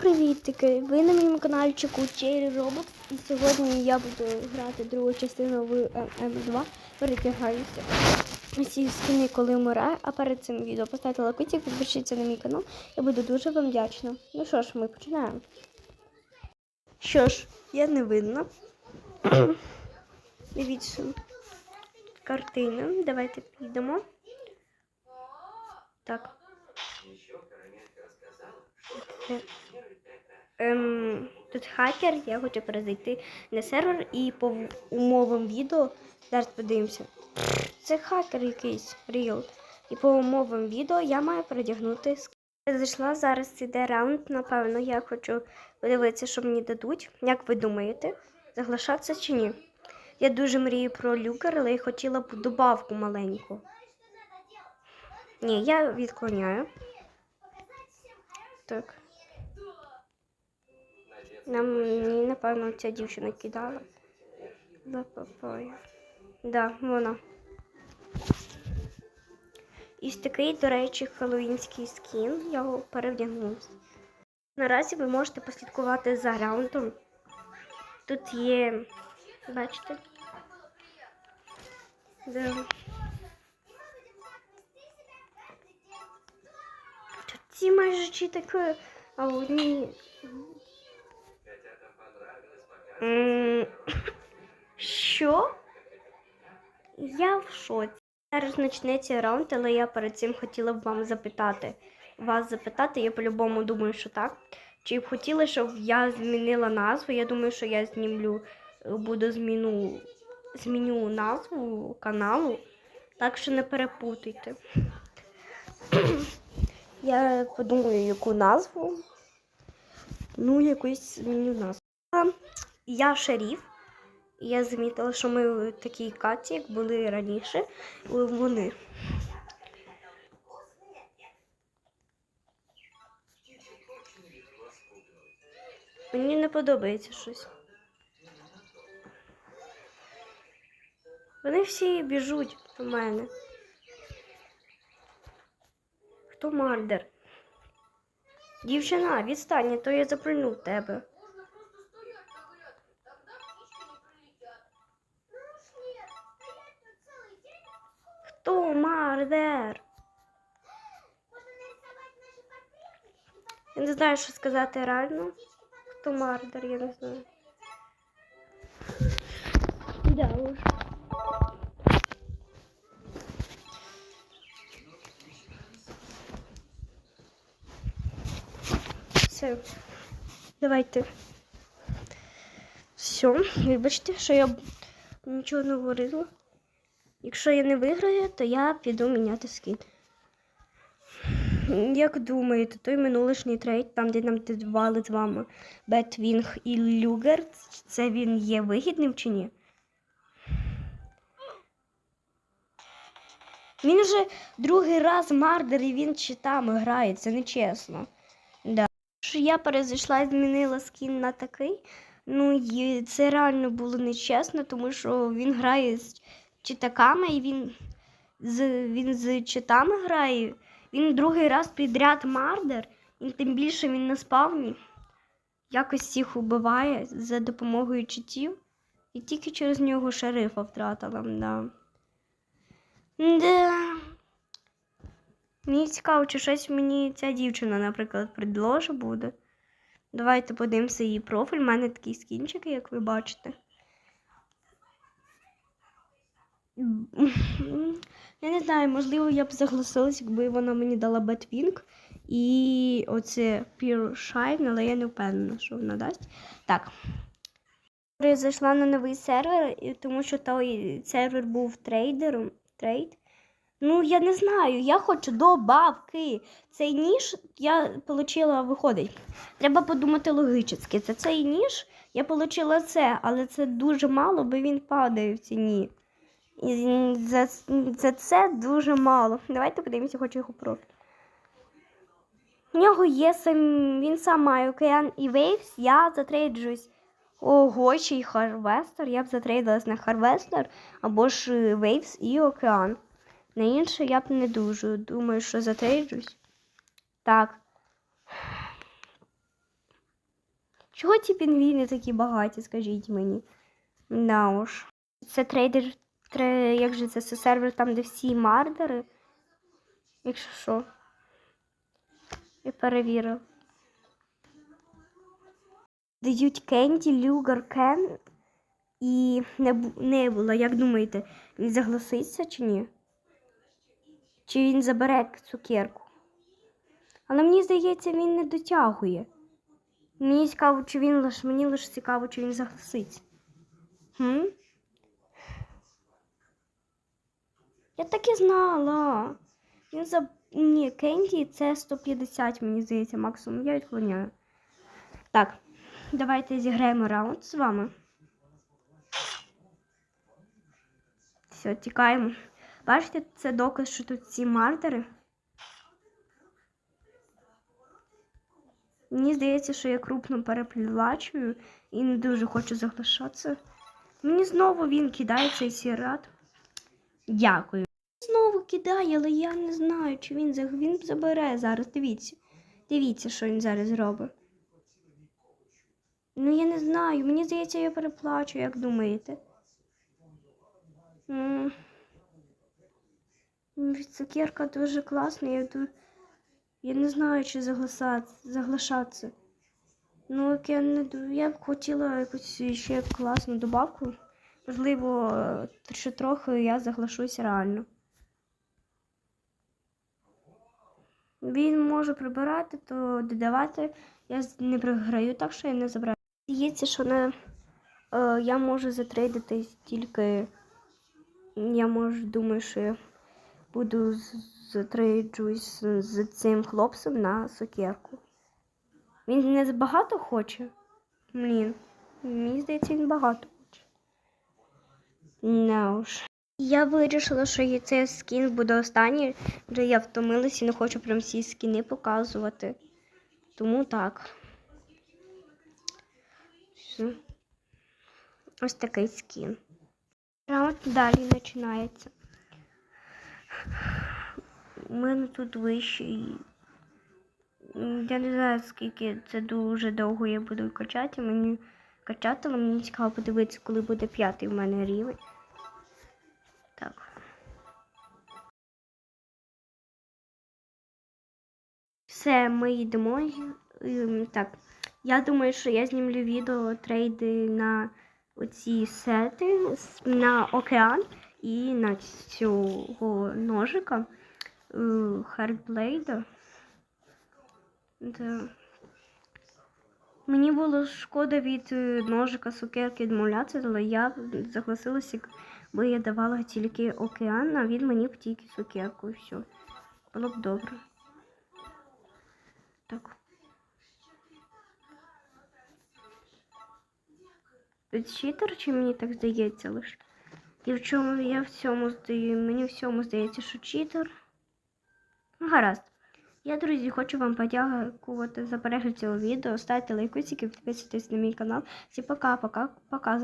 привітики! Ви на моєму каналчику Cherry Robot. І сьогодні я буду грати другу частину в М2. Перетягаюся. Усі скини, коли вмираю, а перед цим відео поставте лайкотик, підпишіться на мій канал. Я буду дуже вам вдячна. Ну що ж, ми починаємо. Що ж, я не видно. Дивіться. Картина. Давайте підемо. Так. Е, Ем, тут хакер, я хочу перезайти на сервер і по умовам відео. Зараз подивимося. Це хакер якийсь Real. І по умовам відео я маю передягнути ск- Я Зайшла зараз іде раунд, напевно, я хочу подивитися, що мені дадуть. Як ви думаєте, заглашатися чи ні? Я дуже мрію про люкер, але я хотіла б добавку маленьку. Ні, я відклоняю. Так. Нам мені, напевно, ця дівчина кидала. Лапапая. Да, вона. І такий, до речі, хеллоуінський скін. Я його перевдягнувся. Наразі ви можете послідкувати за раундом. Тут є, бачите? Да. Тут ці майже чи таке, а одні Що? Я в шоці. Зараз почнеться раунд, але я перед цим хотіла б вам запитати. Вас запитати, я по-любому думаю, що так. Чи б хотіли, щоб я змінила назву? Я думаю, що я знімлю, буду зміну, зміню назву каналу. Так що не перепутайте. Я подумаю, яку назву. Ну, якусь зміню назву. Я шеріф. І я замітила, що ми в такій каті, як були раніше, вони. Мені не подобається щось. Вони всі біжуть до мене. Хто Мардер? Дівчина, відстань, то я запульну тебе. Хто Мардер? Я не знаю, що сказати реально. Хто Мардер, я не знаю. Да уж. Все. Давайте. Все, вибачте, що я нічого не говорила. Якщо я не виграю, то я піду міняти скін. Як думаєте, той минулишній трейд, там, де нам давали з вами Бетвінг і Люгер, це він є вигідним чи ні? Він вже другий раз мардер і він читами грає, це нечесно. Да. Я перезайшла і змінила скін на такий. Ну, і це реально було нечесно, тому що він грає читаками, і він з, він з читами грає. Він другий раз підряд мардер, і тим більше він на спавні. Якось всіх убиває за допомогою читів. І тільки через нього шерифа втратила. Да. Да. Мені цікаво, чи щось мені ця дівчина, наприклад, предложить буде. Давайте подивимося її профіль. У мене такий скінчик, як ви бачите. Я не знаю, можливо, я б загласилась, якби вона мені дала Бетвінг і оце Pure Shine, але я не впевнена, що вона дасть. Так. Я зайшла на новий сервер, тому що той сервер був трейдером. Трейд. Ну, я не знаю, я хочу добавки. Цей ніж я отримала, виходить. Треба подумати логічно. Це цей ніж, я отримала це, але це дуже мало, бо він падає в ціні. І за, за це дуже мало. Давайте подивимося, хочу його профіль. У нього є сам, він сам має океан і Waves, я затрейджусь. Ого, ще й Харвестер. Я б затрейдилась на Харвестер або ж е, Waves і океан. На інше я б не дуже. Думаю, що затрейджусь. Так. Чого ці пінгвіни такі багаті, скажіть мені? Да уж. Це трейдер, тре, як же це, це сервер там, де всі мардери. Якщо що. Я перевірив. Дають Кенді, Люгар, Кен і не, не було. Як думаєте, він загласиться чи ні? Чи він забере цукерку? Але мені здається, він не дотягує. Мені цікаво, чи він лише мені лише цікаво, чи він загласиться. Хм? Я так і знала. Він за. Ні, Кенді це 150, мені здається, максимум. Я відклоняю. Так, давайте зіграємо раунд з вами. Все, тікаємо. Бачите, це доказ, що тут ці мардери. Мені здається, що я крупно переплачую і не дуже хочу заглашатися. Мені знову він кидає цей сірат. Дякую. Кидає, але я не знаю, чи він він забере зараз. Дивіться. Дивіться, що він зараз робить. Ну, я не знаю. Мені здається, я переплачу, як думаєте. Ну, Цукерка дуже класна. Я, ду- я не знаю, чи заглашатися. Ну, як я не я б хотіла якусь ще класну добавку. Можливо, е, ще трохи я заглашусь реально. Він може прибирати, то додавати. Я не програю, так що я не забираю. Здається, що на, е, я можу затрейдити тільки. Я можу думаю, що я буду затрейджусь з цим хлопцем на сокерку. Він не багато хоче. Блін. Мені здається, він багато хоче. Не уж. Я вирішила, що цей скін буде останній, вже я втомилась і не хочу прям всі скіни показувати. Тому так. Ось такий скін. Раунд далі починається. У мене тут вищий. Я не знаю, скільки це дуже довго я буду качати. Мені качати, мені цікаво подивитися, коли буде п'ятий в мене рівень. Так. Все, ми йдемо. Ем, Так. Я думаю, що я знімлю відео трейди на оці сети на океан і на цього ножика Хардблейда. Да. Мені було шкода від е, ножика сукерки відмовлятися, але я согласилася, бо я давала тільки океан, а він мені б тільки цукерку і все. Було б добре. Так. Тут читер, чи мені так здається лише? І в чому я в цьому здаю, мені в цьому здається, що читер. Ну, гаразд. Я, друзі, хочу вам подякувати за перегляд цього відео. Ставте лайкосики, підписуйтесь на мій канал. Всі пока, пока, пока.